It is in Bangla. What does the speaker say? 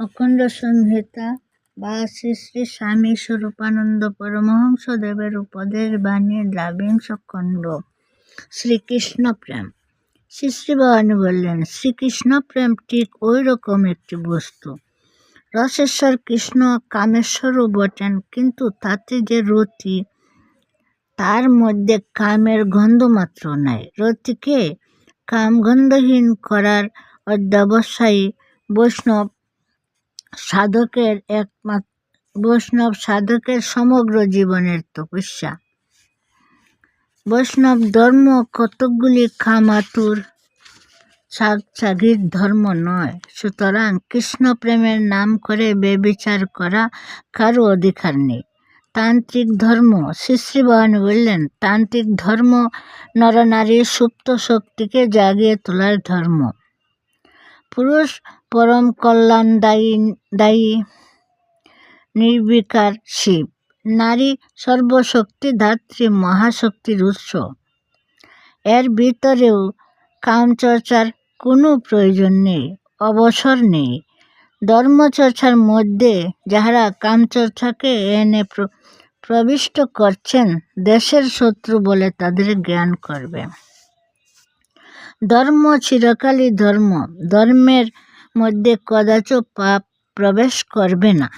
অখণ্ড সংহিতা বা শ্রী শ্রী স্বামী স্বরূপানন্দ পরমহংস দেবের উপদেশ বাণী দ্রাবিংশ খণ্ড শ্রীকৃষ্ণ প্রেম। শ্রী শ্রী ভবানী বললেন, শ্রীকৃষ্ণ প্রেম ঠিক ওই রকম একটি বস্তু। রসেশ্বর কৃষ্ণ কামেশ্বরও বটেন, কিন্তু তাতে যে রতি, তার মধ্যে কামের গন্ধ মাত্র নাই। রতিকে কামগন্ধহীন করার অধ্যবসায়ী বৈষ্ণব সাধকের একমাত্র বৈষ্ণব সাধকের সমগ্র জীবনের তপস্যা বৈষ্ণব ধর্ম কতকগুলি খামাতুর ছাগছাগির ধর্ম নয়। সুতরাং কৃষ্ণ প্রেমের নাম করে বেবিচার করা কারও অধিকার নেই। তান্ত্রিক ধর্ম, শ্রী ভবানী বললেন, তান্ত্রিক ধর্ম নরনারীর সুপ্ত শক্তিকে জাগিয়ে তোলার ধর্ম। পুরুষ, পরম কল্যাণ দায়ী দায়ী নির্বিকার শিব। নারী সর্বশক্তি ধাত্রী মহাশক্তির উৎস। এর ভিতরেও কামচর্চার কোনো প্রয়োজন নেই, অবসর নেই। ধর্মচর্চার মধ্যে যাহারা কামচর্চাকে এনে প্রবিষ্ট করছেন, দেশের শত্রু বলে তাদের জ্ঞান করবে। ধর্ম চিরকালই ধর্ম। ধর্মের মধ্যে কদাচ পাপ প্রবেশ করবে না।